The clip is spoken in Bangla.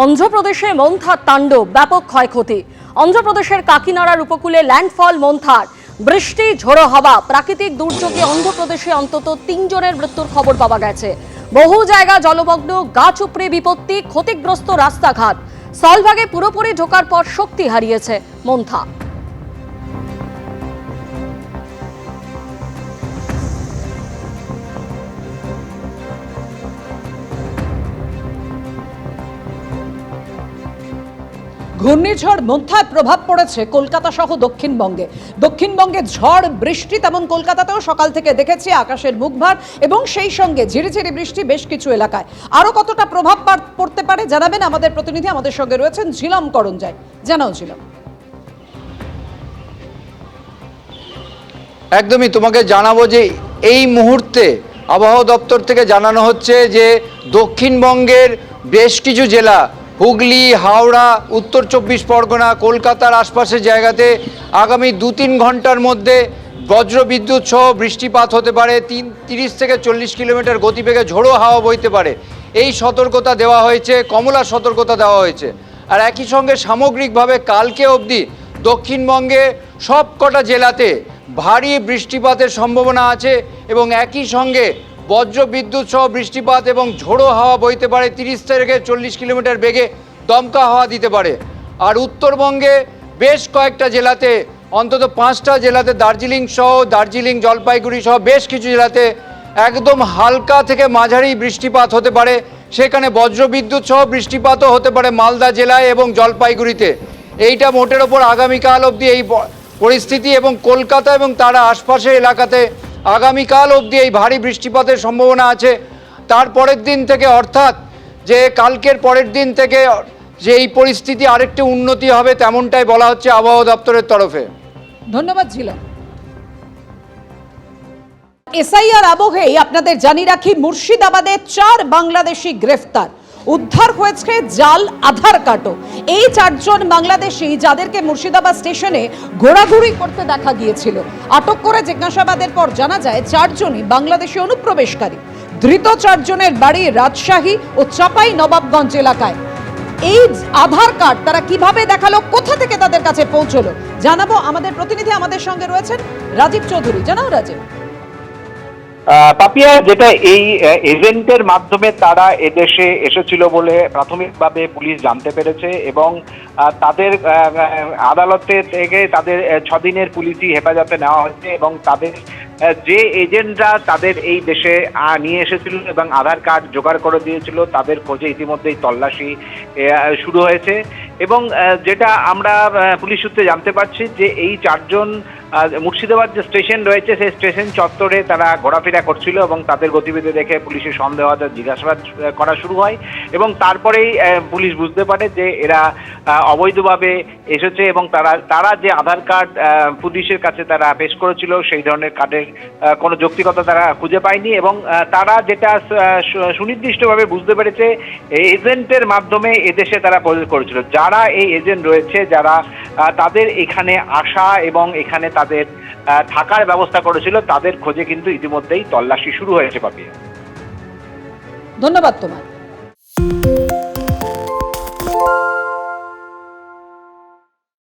অন্ধ্রপ্রদেশে মন্থার তাণ্ডব, ব্যাপক ক্ষয়ক্ষতি। অন্ধ্রপ্রদেশের কাকিনাড়ার উপকূলে ল্যান্ডফল মন্থার। বৃষ্টি, ঝোড়ো হাওয়া, প্রাকৃতিক দুর্যোগে অন্ধ্রপ্রদেশে অন্তত তিনজনের মৃত্যুর খবর পাওয়া গেছে। বহু জায়গা জলমগ্ন গাছ উপড়ে বিপত্তি, ক্ষতিগ্রস্ত রাস্তাঘাট। সলভাগে পুরোপুরি ঢোকার পর শক্তি হারিয়েছে মন্থা। ঘূর্ণিঝড় মন্থায় প্রভাব পড়েছে কলকাতা সহ দক্ষিণবঙ্গে। দক্ষিণবঙ্গে ঝড়, বৃষ্টি তেমন কলকাতাতেও সকাল থেকে দেখেছি, আকাশের মুখভার এবং সেই সঙ্গে ঝিরিঝিরি বৃষ্টি বেশ কিছু এলাকায়। আরও কতটা প্রভাব পড়তে পারে জানাবেন আমাদের প্রতিনিধি, আমাদের সঙ্গে রয়েছেন ঝিলম করঞ্জায় জানাও ঝিলম। একদমই তোমাকে জানাব যে এই মুহূর্তে আবহাওয়া দপ্তর থেকে জানানো হচ্ছে যে দক্ষিণবঙ্গের বেশ কিছু জেলা হুগলি, হাওড়া, উত্তর চব্বিশ পরগনা, কলকাতার আশপাশের জায়গাতে আগামী দু তিন ঘণ্টার মধ্যে বজ্রবিদ্যুৎ সহ বৃষ্টিপাত হতে পারে। তিন, তিরিশ থেকে চল্লিশ কিলোমিটার গতিবেগে ঝোড়ো হাওয়া বইতে পারে। এই সতর্কতা দেওয়া হয়েছে, কমলা সতর্কতা দেওয়া হয়েছে। আর একই সঙ্গে সামগ্রিকভাবে কালকে অবধি দক্ষিণবঙ্গে সব কটা জেলাতে ভারী বৃষ্টিপাতের সম্ভাবনা আছে এবং একই সঙ্গে বজ্র বিদ্যুৎ সহ বৃষ্টিপাত এবং ঝোড়ো হাওয়া বইতে পারে তিরিশ থেকে চল্লিশ কিলোমিটার বেগে দমকা হাওয়া দিতে পারে। আর উত্তরবঙ্গে বেশ কয়েকটা জেলাতে, অন্তত পাঁচটা জেলাতে দার্জিলিং সহ, দার্জিলিং জলপাইগুড়ি সহ বেশ কিছু জেলাতে একদম হালকা থেকে মাঝারি বৃষ্টিপাত হতে পারে। সেখানে বজ্রবিদ্যুৎ সহ বৃষ্টিপাতও হতে পারে মালদা জেলায় এবং জলপাইগুড়িতে। এইটা মোটের ওপর আগামীকাল অবধি এই পরিস্থিতি এবং কলকাতা এবং তার আশপাশের এলাকাতে আগামীকাল অবধি এই ভারী বৃষ্টিপাতের সম্ভাবনা আছে। তারপরের দিন থেকে অর্থাৎ যে কালকের পরের দিন থেকে যে এই পরিস্থিতি আরেকটু উন্নতি হবে তেমনটাই বলা হচ্ছে আবহাওয়া দপ্তরের তরফে। ধন্যবাদ ঝিলম এসআইআর আবহেই আপনাদের জানিয়ে রাখি মুর্শিদাবাদে চার বাংলাদেশি গ্রেফতার। উদ্ধার হয়েছে জাল, আধার কার্ডও এই চারজন বাংলাদেশি যাদেরকে মুর্শিদাবাদ স্টেশনে ঘোরাঘুরি করতে দেখা গিয়েছিল। আটক করে জিজ্ঞাসাবাদের পর জানা যায়, চারজনই বাংলাদেশি অনুপ্রবেশকারী। ধৃত চারজনের বাড়ি রাজশাহী ও চাপাই নবাবগঞ্জ এলাকায়। এই আধার কার্ড তারা কীভাবে দেখাল, কোথা থেকে তাদের কাছে পৌঁছলো, জানাব আমাদের প্রতিনিধি আমাদের সঙ্গে রয়েছেন রাজীব চৌধুরী। জানাও রাজীব। পাপিয়া, যেটা এই এজেন্টের মাধ্যমে তারা এদেশে এসেছিল বলে প্রাথমিকভাবে পুলিশ জানতে পেরেছে এবং তাদের আদালতে থেকে তাদের ছদিনের পুলিশি হেফাজতে নেওয়া হয়েছে এবং তাদের যে এজেন্টরা তাদের এই দেশে নিয়ে এসেছিল এবং আধার কার্ড জোগাড় করে দিয়েছিল, তাদের খোঁজে ইতিমধ্যেই তল্লাশি শুরু হয়েছে এবং যেটা আমরা পুলিশ সূত্রে জানতে পারছি যে এই চারজন মুর্শিদাবাদ যে স্টেশন রয়েছে, সেই স্টেশন চত্বরে তারা ঘোরাফেরা করছিল এবং তাদের গতিবিধি দেখে পুলিশের সন্দেহ জিজ্ঞাসাবাদ করা শুরু হয় এবং তারপরেই পুলিশ বুঝতে পারে যে এরা অবৈধভাবে এসেছে এবং তারা তারা যে আধার কার্ড পুলিশের কাছে তারা পেশ করেছিল, সেই ধরনের কার্ডের কোনো যৌক্তিকতা তারা খুঁজে পায়নি এবং তারা যেটা সুনির্দিষ্টভাবে বুঝতে পেরেছে এজেন্টের মাধ্যমে এদেশে তারা প্রবেশ করেছিল। যারা এই এজেন্ট রয়েছে, যারা তাদের এখানে আসা এবং এখানে তাদের থাকার ব্যবস্থা করেছিল তাদের খোঁজে কিন্তু ইতিমধ্যেই তল্লাশি শুরু হয়েছে পাপিয়া। ধন্যবাদ তোমার।